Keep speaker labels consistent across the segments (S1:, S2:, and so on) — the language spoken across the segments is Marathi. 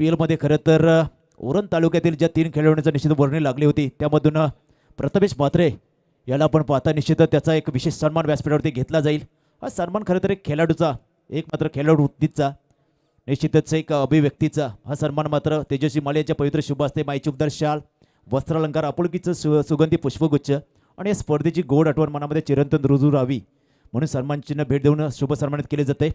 S1: पी एलमध्ये खरं तर उरण तालुक्यातील ज्या तीन खेळाडूंचा निश्चित वर्णी लागली होती त्यामधून प्रथमेश म्हात्रे याला आपण पाहता निश्चित त्याचा एक विशेष सन्मान व्यासपीठावरती घेतला जाईल. हा सन्मान खरं तर एक खेळाडूचा एक मात्र खेळाडू वृत्तीचा निश्चितच एक अभिव्यक्तीचा. हा सन्मान मात्र तेजस्वी माले यांच्या पवित्र शुभ असते माईची उबदार शाल वस्त्रालंकार आपुलकीचं सु सुगंधी पुष्पगुच्छ आणि या स्पर्धेची गोड आठवण मनामध्ये चिरंतन रुजू राहावी म्हणून सन्मानचिन्ह भेट देऊन शुभ सन्मानित केले जाते.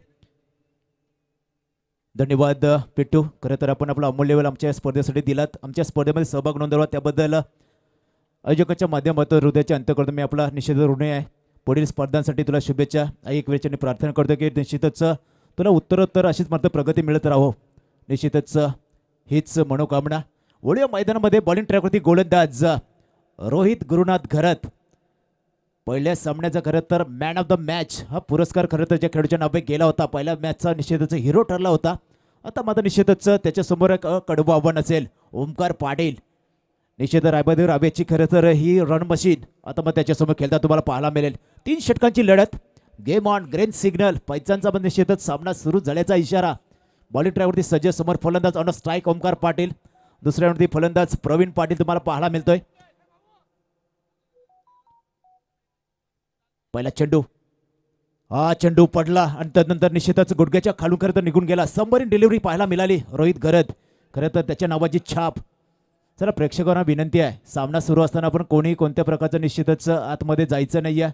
S1: धन्यवाद पिट्टू. खरं तर आपण आपला अमूल्य वेळ आमच्या स्पर्धेसाठी दिलात. आमच्या स्पर्धेमध्ये सहभाग नोंदवला. त्याबद्दल आयोजकाच्या माध्यमातून हृदयाच्या अंत करतो मी आपला निश्चित ऋणी आहे. पुढील स्पर्धांसाठी तुला शुभेच्छा. एक वेळच्याने प्रार्थना करतो की निश्चितच तुला उत्तरोत्तर अशीच मात्र प्रगती मिळत राहो. निश्चितच हीच मनोकामना. ओळीया मैदानामध्ये. बॉलिंग ट्रॅकवरती गोलंदाज रोहित गुरुनाथ घरत. पहिल्या सामन्याचा खरं तर मॅन ऑफ द मॅच हा पुरस्कार खरं तर ज्या खेळाडूच्या नावे गेला होता. पहिल्या मॅचचा निश्चितच हिरो ठरला होता. आता माझा निषेधच त्याच्यासमोर एक कडवं आव्हान असेल. ओमकार पाटील निषेध रायबादेव राबेची खरं तर ही रन मशीन आता मग त्याच्यासमोर खेळता तुम्हाला पाहायला मिळेल. तीन षटकांची लढत. गेम ऑन ग्रेन सिग्नल पैचांचा पण निश्चितच सामना सुरू झाल्याचा इशारा. बॉलिंग ट्रॅकवरती सज्ज समोर फलंदाज ऑन स्ट्राईक ओमकार पाटील. दुसऱ्यावरती फलंदाज प्रवीण पाटील तुम्हाला पाहायला मिळतोय. पहिला चेंडू. हा चेंडू पडला आणि त्यानंतर निश्चितच गुडघ्याच्या खालून खरं तर निघून गेला. सबमरीन डिलिव्हरी पाहायला मिळाली रोहित गरद खरं तर त्याच्या नावाची छाप. चला प्रेक्षकांना विनंती आहे सामना सुरू असताना आपण कोणीही कोणत्या प्रकारचं निश्चितच आतमध्ये जायचं नाही आहे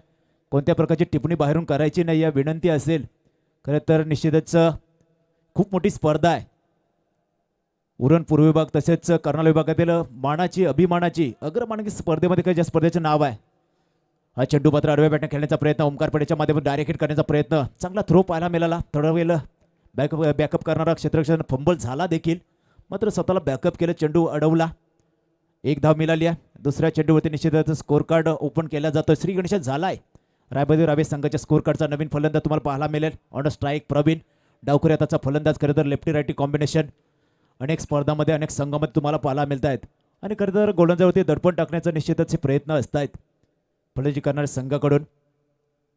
S1: कोणत्या प्रकारची टिप्पणी बाहेरून करायची नाही आहे विनंती असेल. खरं तर निश्चितच खूप मोठी स्पर्धा आहे. उरण पूर्व विभाग तसेच कर्नाल विभागातील मानाची अभिमानाची अग्रमानकी स्पर्धेमध्ये काही ज्या स्पर्धेचं नाव आहे हा चेंडू मात्र आडव्या बॅटने खेळण्याचा प्रयत्न ओमकार पडेच्या माध्यमातून डायरेक्ट हिट करण्याचा प्रयत्न. चांगला थ्रो पाहायला मिळाला थोडा वेळ बॅकअप बॅकअप करणारा क्षेत्रक्षण फंबल झाला देखील. मात्र स्वतःला बॅकअप केलं चेंडू अडवला. एक धाव मिळाली आहे. दुसऱ्या चेंडूवरती निश्चितच स्कोर कार्ड ओपन केला जातो श्री गणेश झालाय. रायबदेव रावे संघाच्या स्कोर कार्डचा नवीन फलंदाज तुम्हाला पाहायला मिळेल. On strike Pravin. डावकर याचा फलंदाज खरं तर लेफ्टी रायटी कॉम्बिनेशन अनेक स्पर्धामध्ये अनेक संघामध्ये तुम्हाला पाहायला मिळत आहेत आणि खरं तर गोलंदाजावरती दडपण टाकण्याचा निश्चितच हे प्रयत्न असत आहेत फलंदाजी करणाऱ्या संघाकडून.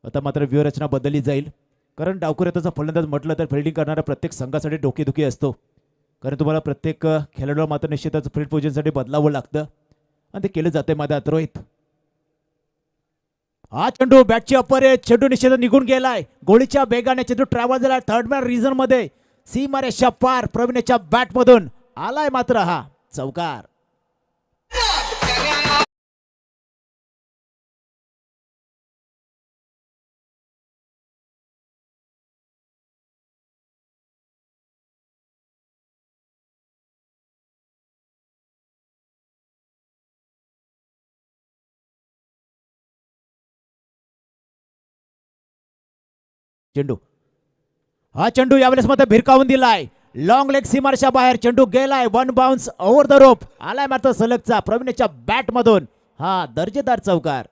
S1: आता मात्र व्यूहरचना बदलली जाईल. कारण डावकुऱ्याचा फलंदाज म्हटलं तर फिल्डिंग करणाऱ्या प्रत्येक संघासाठी डोकेदुखी असतो. कारण तुम्हाला प्रत्येक खेळाडूला मात्र निश्चितच फील्ड पोझिशनसाठी बदलावं लागतं. आणि ते केलं जाते मध्यात रोहित. हा चेंडू बॅटची अपर आहे. चेंडू निश्चित निघून गेलाय. गोळीच्या बेगाने चेंडू ट्रॅव्हल झाला थर्ड मॅन रिझनमध्ये. मारेच्या पार प्रवीणच्या बॅटमधून आलाय मात्र हा. चौकार. चेंडू. हा चेंडू यावेळेस मध्ये भिरकावून दिलाय. लॉंग लेग सीमारच्या बाहेर चेंडू गेलाय. One bounce over the rope आलाय मात्र सलगचा प्रवीणच्या बॅट मधून. हा दर्जेदार चौकार.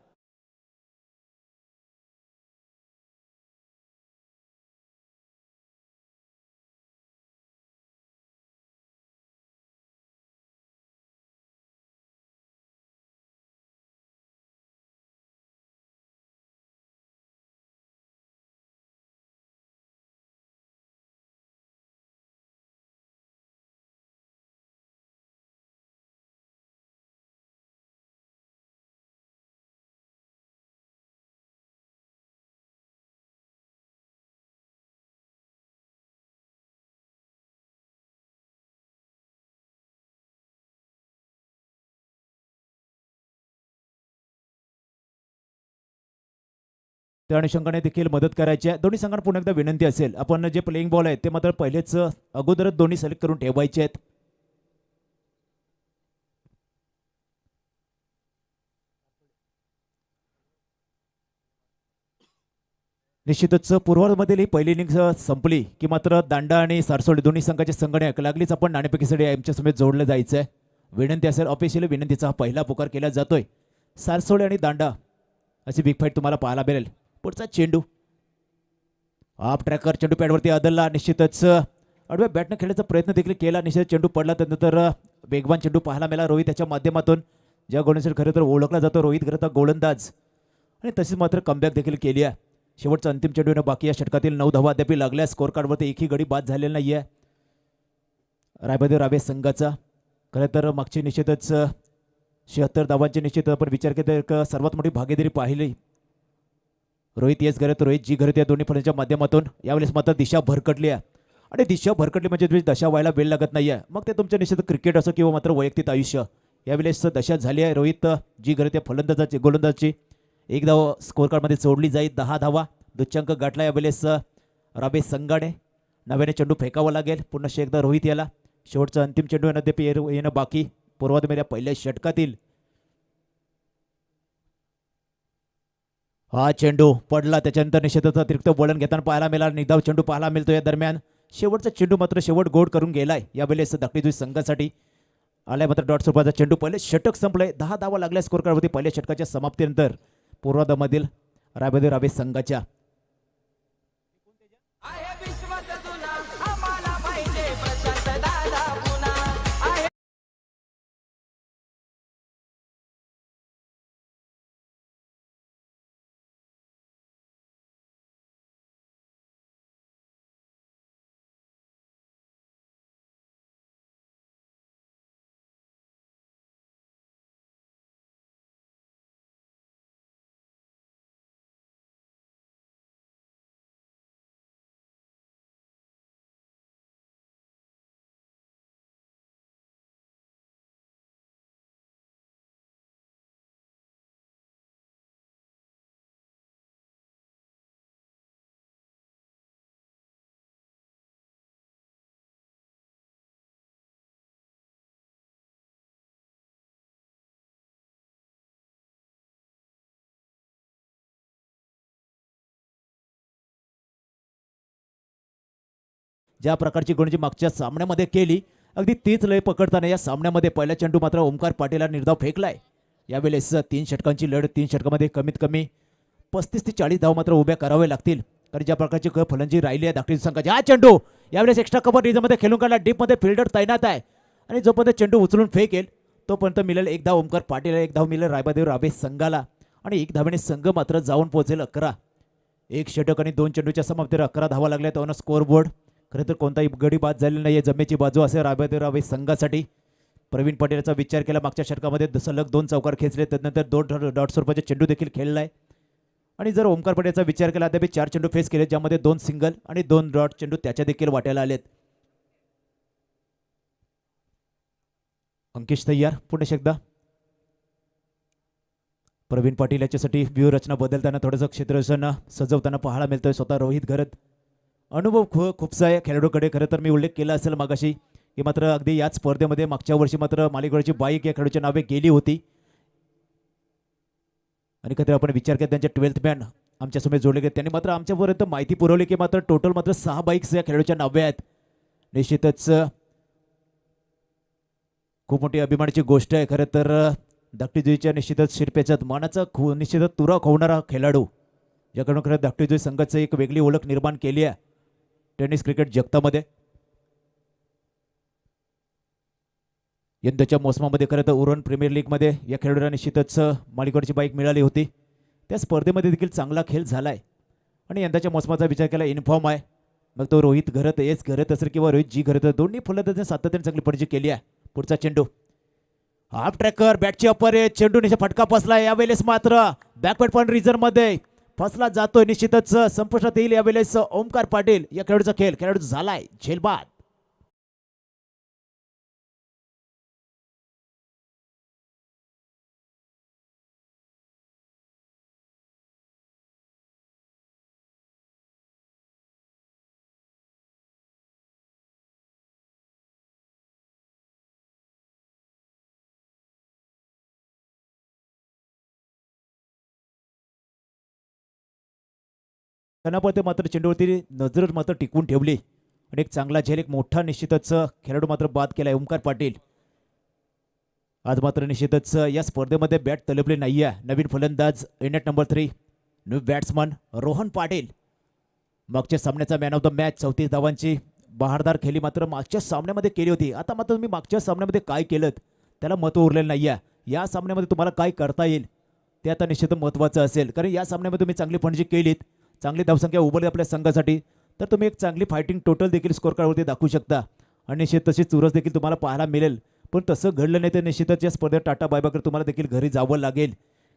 S1: त्या अनुषंगाने देखील मदत करायची आहे. दोन्ही संघांना पुन्हा एकदा विनंती असेल. आपण जे प्लेइंग बॉल आहेत ते मात्र पहिलेच अगोदरच दोन्ही सिलेक्ट करून ठेवायचे आहेत. निश्चितच पूर्वार्धमधील ही पहिली इनिंग संपली की मात्र दांडा आणि सारसोडी दोन्ही संघाचे संगणक लागलीच. आपण नाणेपेकीसाठी आमच्या समेत जोडलं जायचं आहे. विनंती असेल ऑफिशियली विनंतीचा हा पहिला पुकार केला जातोय. सारसोडे आणि दांडा अशी बिग फाईट तुम्हाला पाहायला मिळेल. पुढचा चेंडू. ऑफ ट्रॅकर चेंडू पॅडवरती आदलला निश्चितच. आडव्या बॅटनं खेळण्याचा प्रयत्न देखील केला. निश्चित चेंडू पडला. त्यानंतर वेगवान चेंडू पाहायला मिळाला. रोहित त्याच्या माध्यमातून. ज्या गोलंदाज खरं तर ओळखला जातो. रोहित खरं गोलंदाज. आणि तशीच मात्र कमबॅक देखील केली आहे. शेवटचा अंतिम चेंडू येणं बाकी या षटकातील नऊ धावा अद्याप लागल्या स्कोर कार्डवरती एकही गडी बाद झालेला नाही आहे रायबदेव राबे संघाचा. खरं तर मागची निश्चितच शहात्तर धावांची निश्चित आपण विचार केला तर सर्वात मोठी भागीदारी पाहिली. रोहित येस घरत रोहित जी घरत या दोन्ही फळांच्या माध्यमातून यावेळेस मात्र दिशा भरकटली आहे. आणि दिशा भरकटली म्हणजे तुम्ही दशा व्हायला वेळ लागत नाही आहे. मग ते तुमच्या निश्चित क्रिकेट असो किंवा मात्र वैयक्तिक आयुष्य. यावेळेस दशा झाली आहे रोहित जी घरत या फलंदाजाची गोलंदाजाची. एक धाव स्कोर कार्डमध्ये सोडली जाईल दहा धावा. दुच्चांक गाठला यावेळेस राबे संघाने नव्याने चेंडू फेकावा लागेल. पुन्हा एकदा रोहित याला. शेवटचा अंतिम चेंडू येणं ते येणं येणं बाकी. पूर्वाधमेच्या पहिल्या षटकातील. हा चेंडू पडला. त्याच्यानंतर निश्चितच अतिरिक्त वळण घेताना पाहायला मिळाला. निधाव चेंडू पाहायला मिळतो या दरम्यान शेवटचा चेंडू मात्र शेवट गोड करून गेलाय. यावेळेस दाखली संघासाठी आलाय मात्र डॉट स्वरूपाचा चेंडू पहिले षटक संपलंय दहा धावा लागल्या स्कोर कार्डवरती पहिल्या षटकाच्या समाप्तीनंतर पूर्वादामधील राबेदे राबे संघाच्या ज्या प्रकारची गुणजी मागच्या सामन्यामध्ये केली अगदी तीच लय पकडताना या सामन्यामध्ये पहिला चेंडू मात्र ओमकार पाटीलला निर्धाव फेकलाय. यावेळेस तीन षटकांची लढत तीन षटकामध्ये कमीत कमी पस्तीस ते चाळीस धाव मात्र उभ्या करावे लागतील. कारण ज्या प्रकारची फलंजी राहिली आहे दाखली संघाची. हा चेंडू यावेळेस एक्स्ट्रा कबर रिझमध्ये खेळून काढला. डीपमध्ये फिल्डर तैनात आहे. आणि जोपर्यंत चेंडू उचलून फेकेल तोपर्यंत मिळेल एक धाव ओमकार पाटील एक धाव मिळेल रायबादेव राबे संघाला. आणि एक धावेने संघ मात्र जाऊन पोहोचेल अकरा. एक षटक आणि दोन चेंडूच्या समाप्तीवर अकरा धावा लागल्या तर स्कोरबोर्ड खरं तर कोणताही गडी बाद झालेला नाही आहे जमेची बाजू असे राबेदेव राबे संघासाठी. प्रवीण पटेलचा विचार केला मागच्या षटकामध्ये. सलग दोन चौकार खेचले. त्यानंतर दोन डॉट्स डॉट स्वरूपाचे चेंडू देखील खेळला आहे. आणि जर ओमकार पटेलचा विचार केला अद्याप चार चेंडू फेस केले ज्यामध्ये दोन सिंगल आणि दोन डॉट चेंडू त्याच्या देखील वाट्याला आलेत. अंकिश तय्यार पुन्हा एकदा. प्रवीण पाटील याच्यासाठी व्यूहरचना बदलताना थोडंसं क्षेत्ररचना सजवताना पाहायला मिळतोय. स्वतः रोहित घरत. अनुभव खू खूपसा आहे. खेळाडूकडे खरं तर मी उल्लेख केला असेल मागाशी की मात्र अगदी याच स्पर्धेमध्ये मागच्या वर्षी मात्र मालिकडची बाईक या खेळाडूच्या नावे गेली होती. आणि खरं आपण विचार केला त्यांच्या ट्वेल्थ मॅन आमच्यासमोर जोडले गेले. त्यांनी मात्र आमच्यापर्यंत माहिती पुरवली की मात्र टोटल मात्र सहा बाईक्स या खेळाडूच्या नावे आहेत. निश्चितच खूप मोठी अभिमानाची गोष्ट आहे. खरं तर धाकटीजुईच्या निश्चितच शिरपेच्या मानाचा खू निश्चितच तुरा खोवणारा खेळाडू ज्याकडून खरं धाकटीजुई संघाचं एक वेगळी ओळख निर्माण केली आहे. टेनिस क्रिकेट जगतामध्ये? यंदाच्या मोसमामध्ये खरं तर उरण प्रीमियर लीगमध्ये या खेळाडूला निश्चितच मालिकडची बाईक मिळाली होती. त्या स्पर्धेमध्ये देखील चांगला खेळ आहे आणि यंदाच्या मोसमाचा विचार केला इन्फॉर्म आहे. मग तो रोहित घरत एस घरत असेल किंवा रोहित जी घरत दोन्ही फलंदाजांनी सातत्याने चांगली पर्जी केली आहे. पुढचा चेंडू. हाफ ट्रॅकर बॅटची अपर आहे चेंडू निशा फटका फसला यावेळेस मात्र बॅकपॅट पण रिझर्व फसला जातोय निश्चितच. संपुष्टात येईल यावेळेस ओमकार पाटील या खेळाडूचा खेळ. खेळाडू झालाय. झेलबाद. ते मात्र चेंडूवरती नजर मात्र टिकवून ठेवली. आणि एक चांगला झेल एक मोठा निश्चितच खेळाडू मात्र बाद केला ओमकार पाटील. आज मात्र निश्चितच या स्पर्धेमध्ये बॅट तलबले नाही आहे नवीन फलंदाज इंडियट number three new batsman Rohan Patil. मागच्या सामन्याचा मॅन ऑफ द मॅच चौतीस धावांची बहारदार खेळी मात्र मागच्या सामन्यामध्ये केली होती. आता मात्र तुम्ही मागच्या सामन्यामध्ये काय केलं त्याला महत्त्व उरलेलं नाही आहे या सामन्यामध्ये तुम्हाला काय करता येईल? ते आता निश्चित महत्त्वाचं असेल. कारण या सामन्यामध्ये तुम्ही चांगली फणजी केलीत. चांगली धावसंख्या उभारली आपल्या संघासाठी तर तुम्ही एक चांगली फायटिंग टोटल देखील स्कोर कार्डवरती दाखवू शकता. आणि निश्चित तशी चुरस देखील तुम्हाला पाहायला मिळेल. पण तसं घडलं नाही तर निश्चितच या स्पर्धेत टाटा बायबाकर तुम्हाला देखील घरी जावं लागेल.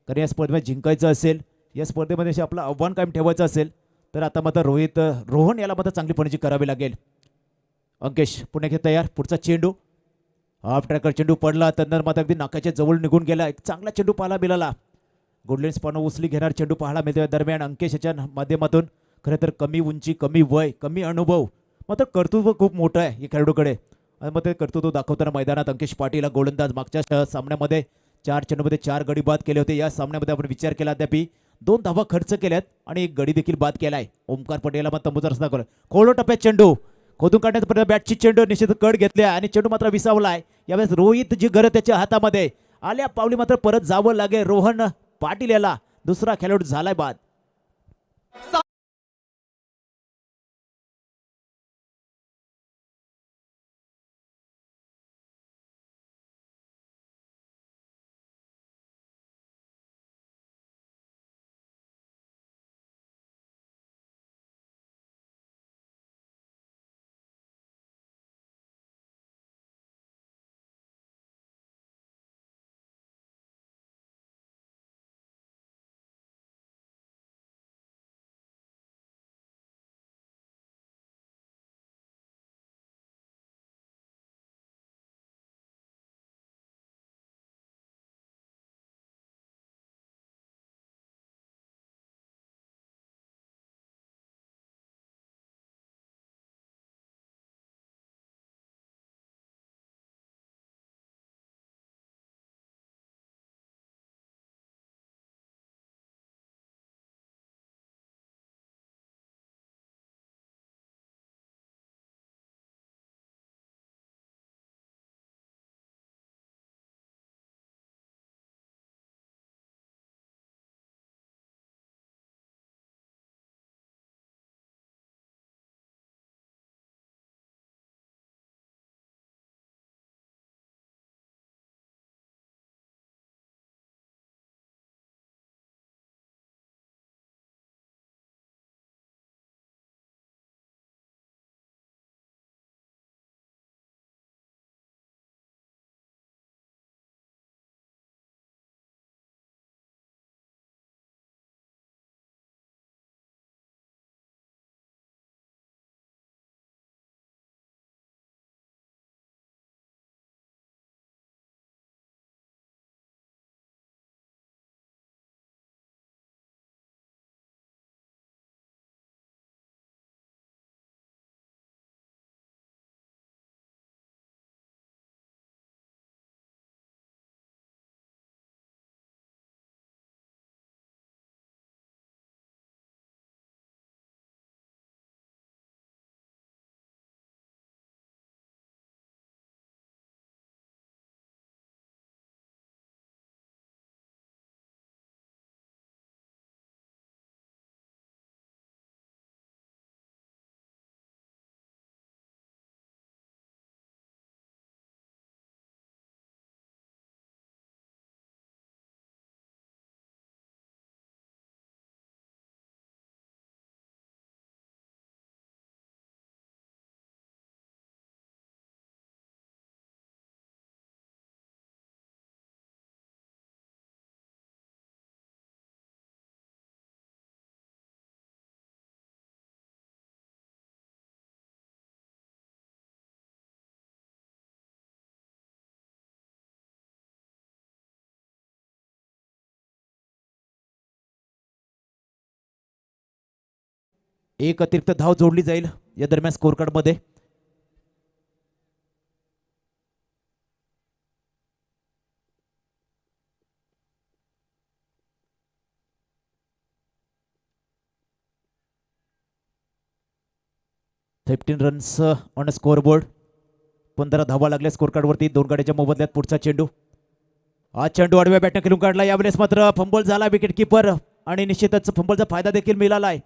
S1: कारण या स्पर्धेमध्ये जिंकायचं असेल या स्पर्धेमध्ये असे आपलं आव्हान कायम ठेवायचं असेल तर आता मात्र रोहित रोहन याला मात्र चांगली फणजी करावी लागेल. अंकेश पुणे घेत तयार पुढचा चेंडू. हाफ ट्रॅकर चेंडू पडला त्यानंतर मात्र अगदी नाकाच्या जवळ निघून गेला. एक चांगला चेंडू पाहायला मिळाला. गुडलेन्स पण उचली घेणार चेंडू पाहायला मिळतोय. दरम्यान अंकेश याच्या माध्यमातून खरं तर कमी उंची कमी वय कमी अनुभव मात्र कर्तृत्व खूप मोठं आहे या खेळाडूकडे. आणि मग ते कर्तृत्व दाखवताना मैदानात अंकेश पाटील हा गोलंदाज मागच्या सामन्यामध्ये चार चेंडूमध्ये चार गडी बाद केले होते. या सामन्यामध्ये आपण विचार केला अद्यापी दोन धावा खर्च केल्यात आणि एक गडी देखील बाद केला आहे ओमकार पटेलला मग तंबूचा रस्ता दाखवला. खोलो टप्प्यात चेंडू. खोदून काढण्याचा प्रयत्न बॅटची चेंडू निश्चित कट घेतल्या आणि चेंडू मात्र विसावलाय. यावेळेस रोहित जी गरज त्याच्या हातामध्ये. आल्या पावली मात्र परत जावं लागेल. रोहन पाटील याला दुसरा खेळाडू झालाय बाद. एक अतिरिक्त धाव जोडली जाईल या दरम्यान स्कोर कार्डमध्ये fifteen runs on score board पंधरा धावा लागल्या स्कोर कार्डवरती दोन गाड्याच्या मोबदल्यात पुढचा चेंडू. हा चेंडू आडव्या बॅटनं खेळून काढला. यावेळेस मात्र फंबल झाला विकेट किपर आणि निश्चितच फंबलचा फायदा देखील मिळाला आहे.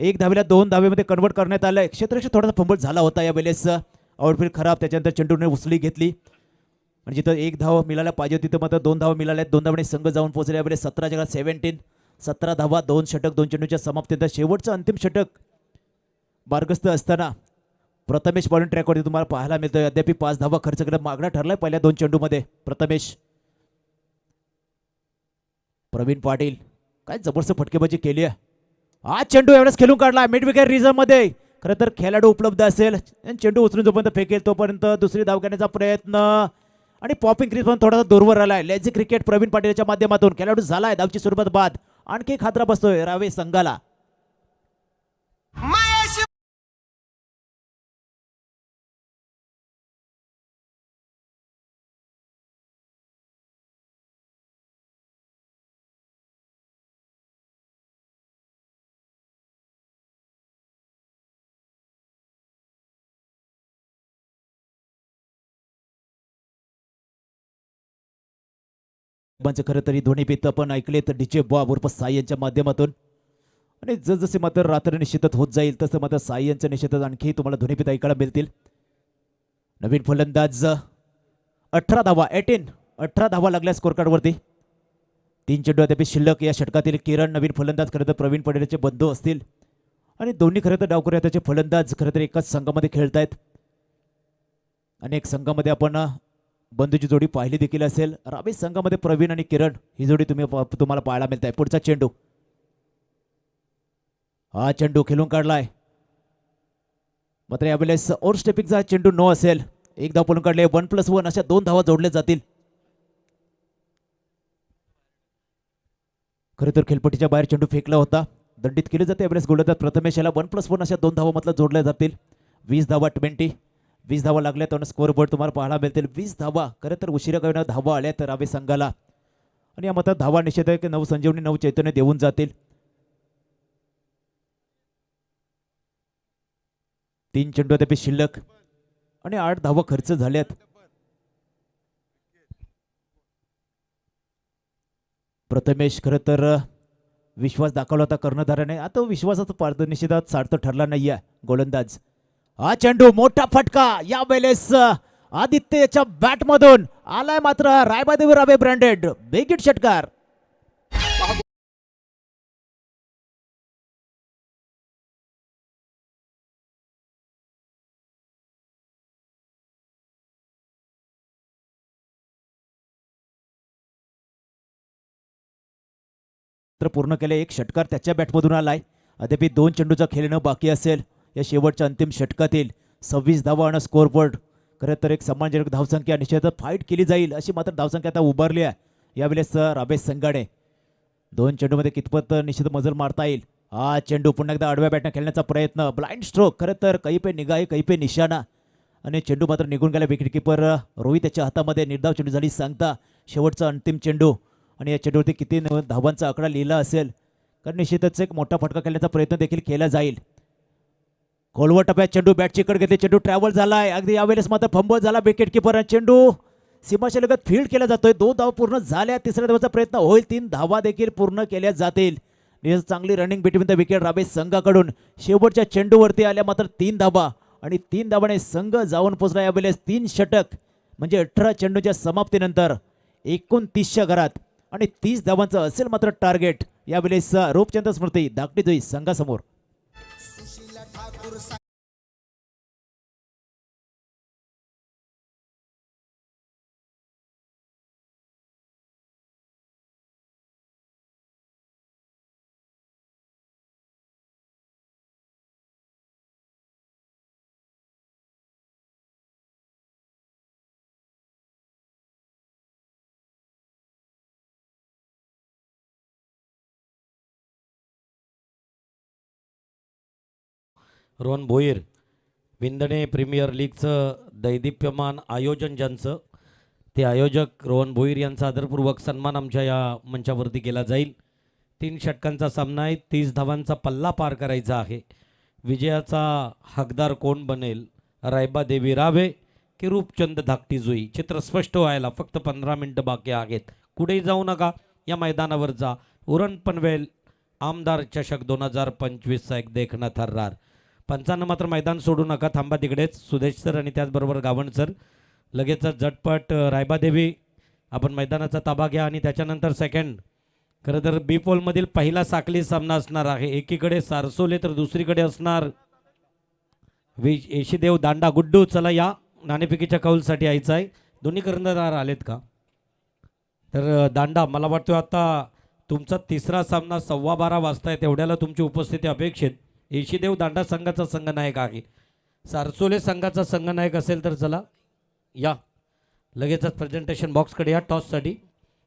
S1: एक धावेला दोन धावेमध्ये कन्वर्ट करण्यात आलं क्षेत्रक्ष थोडासा फंबल झाला होता या वेळेसचा आउटफील्ड खराब त्याच्यानंतर चेंडूने उचली घेतली. आणि जिथं एक धाव मिळायला पाहिजे तिथं मात्र दोन धावा मिळाल्या दोन धावाने संघ जाऊन पोहोचले यावेळेस सतरा जगात सेव्हन्टीन सतरा धावा दोन षटक दोन चेंडूच्या समाप्तीनंतर शेवटचं अंतिम षटक मार्गस्थ असताना प्रथमेश बॉलिंग ट्रॅकवरती तुम्हाला पाहायला मिळतं अद्यापी पाच धावा खर्च करणं मागणं ठरलाय पहिल्या दोन चेंडूमध्ये. प्रथमेश. प्रवीण पाटील. काय जबरदस्त फटकेबाजी केली आहे. आज चेंडू एवढाच खेळून काढला मिड विकेट रिझर्वमध्ये. खरं तर खेळाडू उपलब्ध असेल. आणि चेंडू उचलून जोपर्यंत फेकेल तोपर्यंत दुसरी धाव घेण्याचा प्रयत्न. आणि पॉपिंग क्रीज पण थोडासा दूरवर आलाय. लेझी क्रिकेट प्रवीण पाटीलच्या माध्यमातून खेळाडू झालाय धावची सुरुवात बाद. आणखी खात्रा बसतोय रावे संघाला.
S2: महेश
S1: खरं तरी दोन्ही आपण ऐकले तर डीजे बॉब उर्फ साई यांच्या माध्यमातून. आणि जसजसे मात्र रात्र निश्चितच होत जाईल तसं मात्र साई यांच्या निश्चितच आणखी तुम्हाला दोन्ही ऐकायला मिळतील. नवीन फलंदाज अठरा धावा एटीन अठरा धावा लागल्या स्कोर कार्डवरती तीन चेंडू अद्याप शिल्लक या षटकातील किरण नवीन फलंदाज खरं तर प्रवीण पटेलचे बंधू असतील. आणि दोन्ही खरं तर डावकर त्याचे फलंदाज खरं तर एकाच संघामध्ये खेळतायत. अनेक संघामध्ये आपण बंदूची बंधूची जोडी पाहिली देखील असेल. रावी संघामध्ये प्रवीण आणि किरण ही जोडी तुम्ही तुम्हाला पाहायला मिळत आहे पुढचा चेंडू. हा चेंडू खेळून काढलाय. मात्र यावेळेस ओर स्टेपिंगचा चेंडू नो असेल. एक धाव पळून काढले. वन प्लस वन अशा दोन धावा जोडल्या जातील. खरं तर खेळपट्टीच्या बाहेर चेंडू फेकला होता. दंडित केले जाते. यावेळेस गोलंदाज प्रथमेश याला वन प्लस वन अशा दोन धावामधला जोडल्या जातील. वीस धावा ट्वेंटी वीस धावा लागल्या तर स्कोअर बोर्ड तुम्हाला पाहायला मिळतील. वीस धावा खरं तर उशिरा करून धावा आल्या तर रावे संघाला. आणि या मतात धावा निषेध आहे की नऊ संजीवनी नऊ चैतन्य देऊन जातील. तीन चेंडू त्यापी शिल्लक. आणि आठ धावा खर्च झाल्यात. प्रथमेश खरं तर विश्वास दाखवला होता कर्णधाराने. आता विश्वासाचा पार्थ निषेधात सार्थ ठरला नाहीये. गोलंदाज. हा चेंडू मोठा फटका. या वेळेस आदित्यच्या आदित्य याच्या बॅट मधून आलाय मात्र रायबादेवी रावे ब्रँडेड. बेगिट षटकार तर पूर्ण केले एक षटकार त्याच्या बॅटमधून आलाय. अद्याप दोन चेंडूचा खेळणं बाकी असेल. या शेवटच्या अंतिम षटकातील सव्वीस धावा आणि स्कोअर बोर्ड खरं तर एक सन्मानजनक धावसंख्या निश्चितच फाईट केली जाईल अशी मात्र धावसंख्या आता उभारली आहे. यावेळेस अ, राबेश संघाडे दोन चेंडूमध्ये कितपत निश्चित मजल मारता येईल? हा चेंडू पुन्हा एकदा आडव्या बॅटनं खेळण्याचा प्रयत्न. ब्लाइंड स्ट्रोक खरं तर काही पे निगाहे काही पे निशाणा. आणि चेंडू मात्र निघून गेला विकेट किपर रोहित याच्या हातामध्ये निर्धाव चेंडू झाली सांगता. शेवटचा अंतिम चेंडू. आणि या चेंडूवरती किती धावांचा आकडा लिहिला असेल? कारण निश्चितच एक मोठा फटका खेळण्याचा प्रयत्न देखील केला जाईल. कोलवा टप्प्यात चेंडू बॅटची चिकट घेते चेंडू ट्रॅव्हल झालाय. अगदी यावेळेस मात्र फंबल झाला विकेट किपर चेंडू सीमाच्या लगत फील्ड केला जातोय. दोन धाव पूर्ण झाल्या. तिसऱ्या धावाचा प्रयत्न होईल. तीन धावा देखील पूर्ण केल्या जातील. चांगली रनिंग बिटवीन द विकेट राबे संघाकडून. शेवटच्या चेंडूवरती आल्या मात्र तीन धावा. आणि तीन धावाने संघ जाऊन पोचला यावेळेस तीन षटक म्हणजे अठरा चेंडूच्या समाप्तीनंतर एकोणतीसच्या घरात. आणि तीस धावांचं असेल मात्र टार्गेट यावेळेस रूपचंद स्मृती धाकटी जोई संघासमोर.
S3: ஒரு ச रोहन भोईर विंदणे प्रीमियर लीगचं दैदिप्यमान आयोजन ज्यांचं ते आयोजक रोहन भोईर यांचा आदरपूर्वक सन्मान आमच्या या मंचावरती केला जाईल. तीन षटकांचा सामना आहे तीस धावांचा पल्ला पार करायचा आहे. विजयाचा हकदार कोण बनेल? रायबा देवी रावे की रूपचंद धाकटी जुई चित्र स्पष्ट व्हायला फक्त पंधरा मिनटं बाकी आहेत. कुठेही जाऊ नका या मैदानावर जा. उरण पनवेल आमदार चषक दोन हजार पंचवीसचा एक देखणं थर्रार. पंचांना मात्र मैदान सोडू नका. थांबा तिकडेच. सुदेश सर आणि त्याचबरोबर गावण सर. लगेचच झटपट रायबादेवी. आपण मैदानाचा ताबा घ्या आणि त्याच्यानंतर सेकंड खरं तर बी पोलमधील पहिला साखली सामना असणार आहे. एकीकडे सारसोले तर दुसरीकडे असणार. वि येशीदेव दांडा गुड्डू. चला या. नाणेफिकीच्या कौलसाठी यायचं आहे. दोन्ही कर्णधार आलेत का? तर दांडा मला वाटतं आता तुमचा तिसरा सामना सव्वा बारा वाजता आहे तेवढ्याला तुमची उपस्थिती अपेक्षित. येशीदेव दांडा संघाचा संघनायक आहे. सारसोले संघाचा संघनायक असेल तर चला या. लगेचच प्रेझेंटेशन बॉक्सकडे या टॉससाठी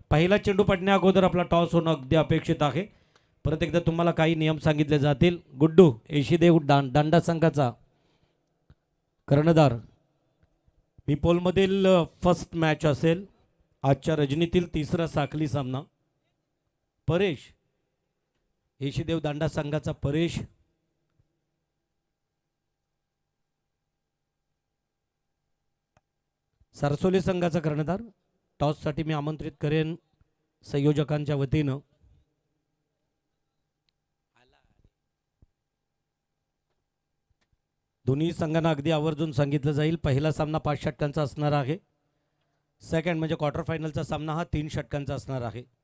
S3: पहिला चेंडू पडण्या अगोदर आपला टॉस होणं अगदी अपेक्षित आहे. परत एकदा तुम्हाला काही नियम सांगितले जातील. गुड्डू येशीदेव दां दांडा संघाचा कर्णधार. पिपोलमधील फर्स्ट मॅच असेल. आजच्या रजनीतील तिसरा साखली सामना. परेश येशीदेव दांडा संघाचा परेश. सरसोली संघाचा कर्णधार. टॉससाठी मी आमंत्रित करेन संयोजकांच्या वतीनं. दोन्ही संघांना अगदी आवर्जून सांगितलं जाईल. पहिला सामना पाच षटकांचा असणार आहे. सेकंड म्हणजे क्वार्टर फायनलचा सामना हा तीन षटकांचा असणार आहे.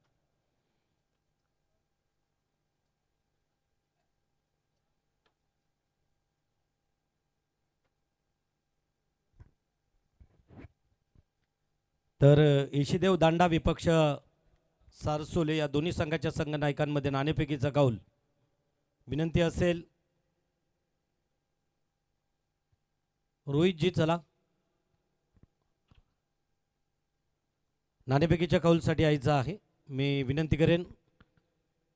S3: तर येशीदेव ईशीदेव दांडा विपक्ष सारसोले या दोन्ही संघाच्या संघनायकांमध्ये नाणेफेकीचा कौल विनंती असेल. रोहितजी चला. नाणेफेकीच्या कौलसाठी यायचं आहे. मी विनंती करेन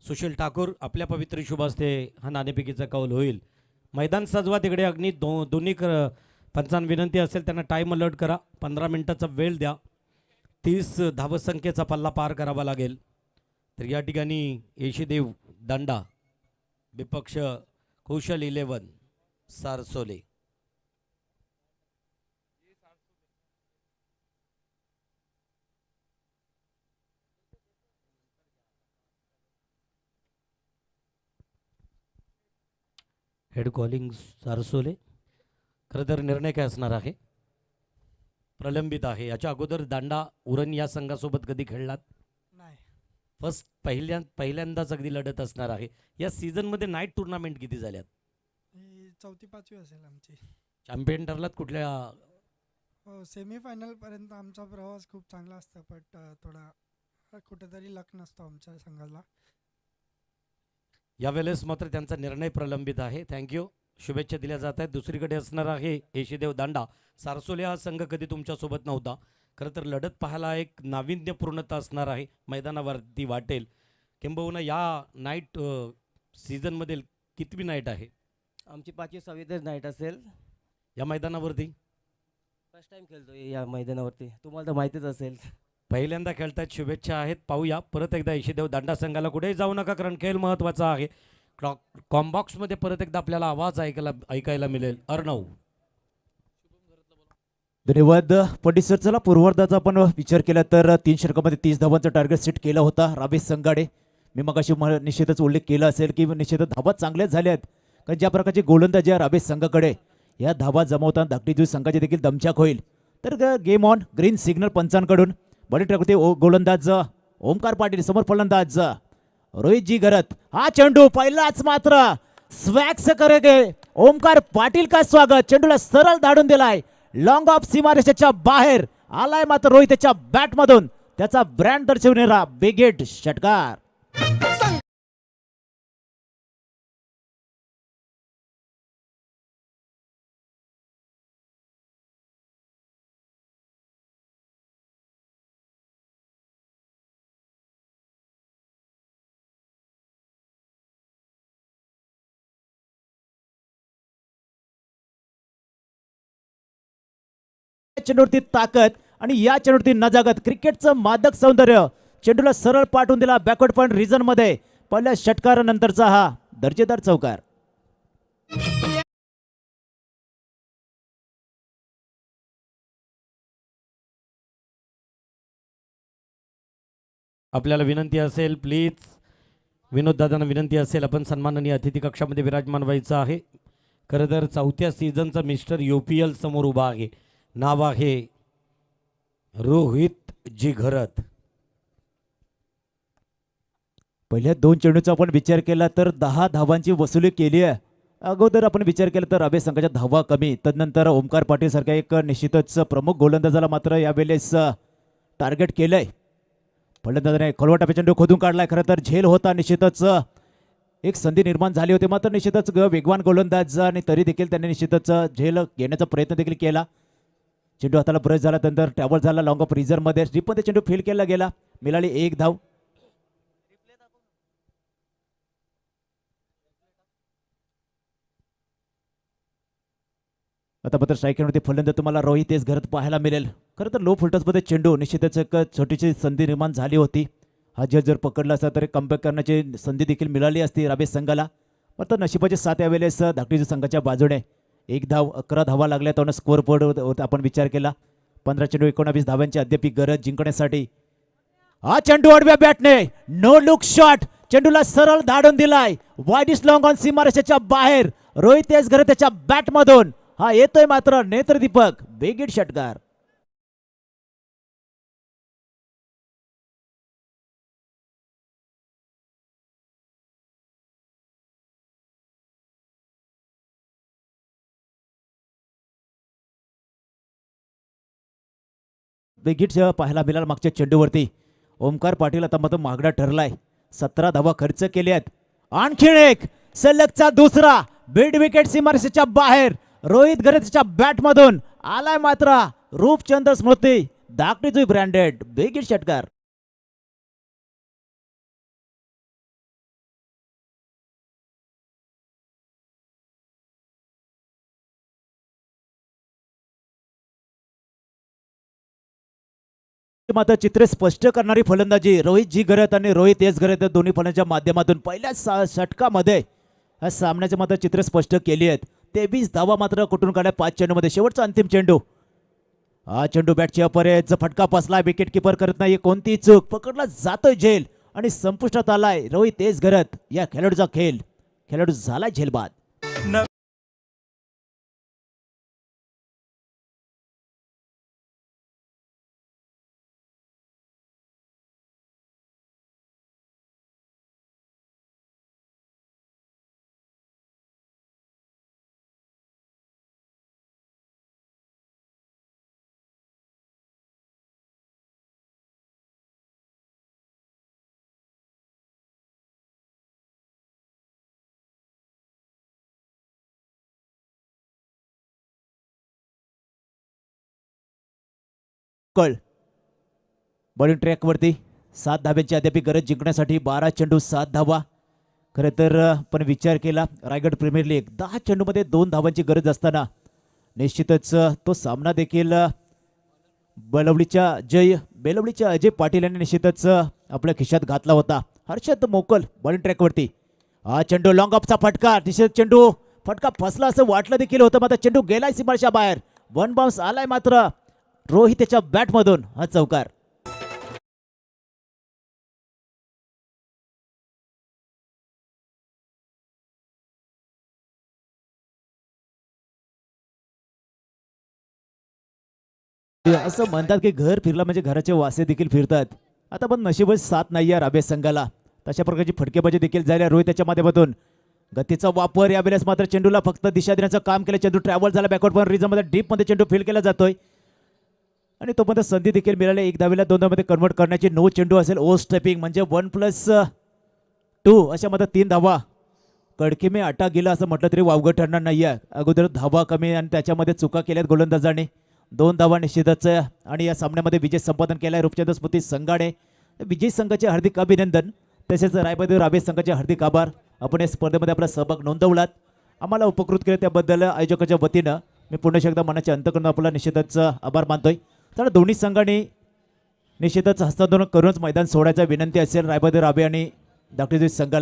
S3: सुशील ठाकूर आपल्या पवित्र शुभास्ते हा नाणेफेकीचा कौल होईल. मैदान सजवा तिकडे अग्नी दो दोन्ही क पंचांना विनंती असेल त्यांना टाईम अलर्ट करा. पंधरा मिनटाचा वेळ द्या. तीस धावसंख्येचा पल्ला पार करावा लागेल. तर या ठिकाणी येशीदेव दांडा विपक्ष Kaushal eleven Sarsole. Head calling Sarsole. खरं तर निर्णय काय असणार आहे? प्रलंबित आहे. याच्या अगोदर दांडा उरण या संघासोबत कधी खेळलात?
S4: नाही.
S3: फर्स्ट पहिल्या पहिल्यांदाच अगदी लढत असणार आहे. या सीझनमध्ये नाईट टुर्नामेंट किती झाल्यात?
S4: ही चौथी पाचवी असेल आमची.
S3: चॅम्पियन ठरलात कुठल्या?
S4: हो सेमीफायनलपर्यंत आमचा प्रवास खूप चांगला असतो बट थोडा कुठेतरी लक नसतो आमच्या संघाला.
S3: यावेळेस मात्र त्यांचा निर्णय प्रलंबित आहे. थँक्यू शुभेच्छा दिल्या जात आहेत. दुसरीकडे असणार आहे येशीदेव दांडा. सारसोले हा संघ कधी तुमच्यासोबत नव्हता. खरं तर लढत पाहायला एक नाविन्यपूर्णता असणार आहे. मैदानावरती वाटेल. किंबहुना या नाईट सीझनमधील कितवी नाईट आहे?
S5: आमची पाचवी सहावी तर नाईट असेल.
S3: या मैदानावरती?
S5: फर्स्ट टाइम खेळतोय या मैदानावरती. तुम्हाला तर माहितीच असेल.
S3: पहिल्यांदा खेळतायत. शुभेच्छा आहेत. पाहूया. परत एकदा यशीदेव दांडा संघाला कुठेही जाऊ नका. कारण खेळ महत्त्वाचा आहे. क्लॉक कॉम्बॉक्समध्ये परत एकदा आपल्याला आवाज ऐकायला ऐकायला मिळेल. अर्णव.
S1: धन्यवाद. पंडित सर चला पूर्वार्धाचा आपण विचार केला तर तीन षटकामध्ये तीस धावांचा टार्गेट सेट केला होता. राबेश संघाडे मी मगाशी म- निश्चितच उल्लेख केला असेल की निश्चितच धावा चांगल्याच आहेत कारण ज्या प्रकारचे गोलंदाजी आहे राबेश संघाकडे या धावा जमवताना धाकटी जुई संघाची देखील दमछाक होईल. तर गेम ऑन ग्रीन सिग्नल पंचांकडून. बडी टाकते ओ गोलंदाज ओमकार पाटील समोर फलंदाज. रोहितजी गरत हा चेंडू पहिलाच मात्र. स्वॅक्स करे गे ओमकार पाटील का स्वागत. चेंडूला सरळ धाडून दिलाय. लॉंग ऑफ सीमारेषेच्या बाहेर. आलाय मात्र रोहितच्या बॅट मधून. त्याचा ब्रँड दर्शवणारा बिगेट षटकार. चेंडूवरती ताकद आणि या चेंडूवरती नजागत क्रिकेटचं मादक सौंदर्य. चेंडूला सरळ पाठवून दिला बॅकवर्ड पॉईंट रिझनमध्ये. पहिल्या षटकारानंतरचा हा दर्जेदार चौकार.
S3: आपल्याला विनंती असेल प्लीज विनोद दादांना विनंती असेल आपण सन्माननीय अतिथी कक्षामध्ये विराजमान व्हायचं आहे. खरं तर चौथ्या सीझनचा मिस्टर यू पी एल समोर उभा आहे. नाव आहे रोहित जी घरत
S1: पहिल्या दोन चेंडूचा आपण विचार केला तर दहा धावांची वसुली केली आहे. अगोदर आपण विचार केला तर अभे संघाच्या धावा कमी तदनंतर ओमकार पाटील सारख्या एक निश्चितच प्रमुख गोलंदाजाला मात्र यावेळेस टार्गेट केलंय. फलंदाजाने खोलवा चेंडू खोदून काढलाय खरं तर झेल होता निश्चितच एक संधी निर्माण झाली होती मात्र निश्चितच ग- वेगवान गोलंदाज आणि तरी देखील त्यांनी निश्चितच झेल घेण्याचा प्रयत्न देखील केला. चेंडू हाताला ब्रश झाला नंतर ट्रॅव्हल झाला लॉंग ऑफ रिझर्वमध्ये मध्ये. चेंडू फील केला गेला. मिळाली एक धाव. आता मात्र स्ट्रायकरमध्ये फलंदाज तुम्हाला रोहित तेच घरात पाहायला मिळेल. खरं तर लो फुलटसमध्ये चेंडू निश्चितच एक छोटीशी संधी निर्माण झाली होती. हा जर जर पकडला असता तर कमबॅक करण्याची संधी देखील मिळाली असती राबेश संघाला. मात्र नशिबाचे सात यावेळेस धाकटीच्या संघाच्या बाजूने एक धाव अकरा धावा लागल्या त्यानं स्कोअर बोर्ड आपण विचार केला. पंधरा चेंडू एकोणावीस धाव्यांची अद्याप गरज जिंकण्यासाठी. हा चेंडू आडव्या बॅटने. नो लुक शॉट चेंडूला सरळ धाडून दिलाय. वाईट इस लॉंग ऑन सीमारेषेच्या बाहेर. रोहित तेच घरे त्याच्या बॅटमधून हा येतोय मात्र नेत्रदीपक. बेगिट षटकार. बेगिट पाहायला मिळाला मागच्या चेंडूवरती ओमकार पाटील आता मात्र महागडा ठरलाय. सतरा धावा खर्च केल्यात आणखीन एक सलगचा दुसरा बीड विकेट सीमारेषेच्या बाहेर रोहित गरजच्या बॅट मधून आलाय मात्र रूपचंद स्मृती दाकडी ब्रँडेड बेगिट षटकार. मात्र चित्र स्पष्ट करणारी फलंदाजी. रोहित जी घरत आणि रोहित एस घरत दोन्ही फलंदाच्या माध्यमातून पहिल्या सा षटकामध्ये या सामन्याचे मात्र चित्र स्पष्ट केली आहेत. तेवीस धावा मात्र कुठून काढल्या? पाच चेंडूमध्ये शेवटचा अंतिम चेंडू. हा चेंडू बॅटच्या पर्यंत फटका बसलाय. विकेट किपर करत नाही कोणतीही चूक? पकडला जातोय झेल आणि संपुष्टात आलाय रोहित एस घरत या खेळाडूचा खेळ. खेळाडू झालाय झेलबाद कळ. बॉलिंग ट्रॅकवरती सात धाब्यांची अद्याप गरज जिंकण्यासाठी बारा चेंडू सात धावा. खरं तर पण विचार केला रायगड प्रीमियर लीग दहा चेंडूमध्ये दोन धावांची गरज असताना निश्चितच तो सामना देखील अ, बेलवलीच्या जय बेलवलीच्या अजय पाटील यांनी निश्चितच आपल्या खिशात घातला होता. हर्षद मोकल बॉलिंग ट्रॅकवरती हा चेंडू लॉंग ऑफचा फटका निश्चित चेंडू फटका फसला असं वाटलं देखील होतं मात्र चेंडू गेलाय सीमाच्या बाहेर. वन बाउन्स आलाय मात्र. रोहितच्या त्याच्या बॅटमधून हा चौकार. असं म्हणतात की घर फिरला म्हणजे घराचे वासे देखील फिरतात. आता पण नशीबच साथ नाही या राबे संघाला. तशा प्रकारची फटकेबाजी देखील झाल्या रोहितच्या माध्यमातून. गतीचा वापर यावेळेस मात्र चेंडूला फक्त दिशा देण्याचं काम केलं. चेंडू ट्रॅव्हल झाला बॅकवर्ड पण रिझनमध्ये डीपमध्ये चेंडू फील केला जातोय. आणि तोपर्यंत संधी देखील मिळाली. एक धावेला दोन धावेमध्ये कन्वर्ट करण्याची नो चेंडू असेल ओ स्टेपिंग म्हणजे वन प्लस टू अशामध्ये तीन धावा. कडकी मी आटा गेला असं म्हटलं तरी वावगं ठरणार नाही आहे अगोदर धावा कमी आणि त्याच्यामध्ये चुका केल्यात गोलंदाजाने. दोन धावा निश्चितच uh, आणि या सामन्यामध्ये विजय संपादन केलं आहे रूपचंद्र स्मृती संघाने विजय संघाचे हार्दिक अभिनंदन. तसेच रायबहादूर राबे संघाचे हार्दिक आभार. आपण या स्पर्धेमध्ये आपला सहभाग नोंदवलात. आम्हाला उपकृत केलं त्याबद्दल आयोजकाच्या वतीनं. मी पुन्हा एकदा मनाच्या अंतकरण आपला निश्चितच uh, आभार मानतोय. तर दोन्ही संघांनी निश्चितच हस्तांदोलन करूनच मैदान सोडायचा विनंती असेल. रायबहादूर राबे आणि डॉक्टर संघाला.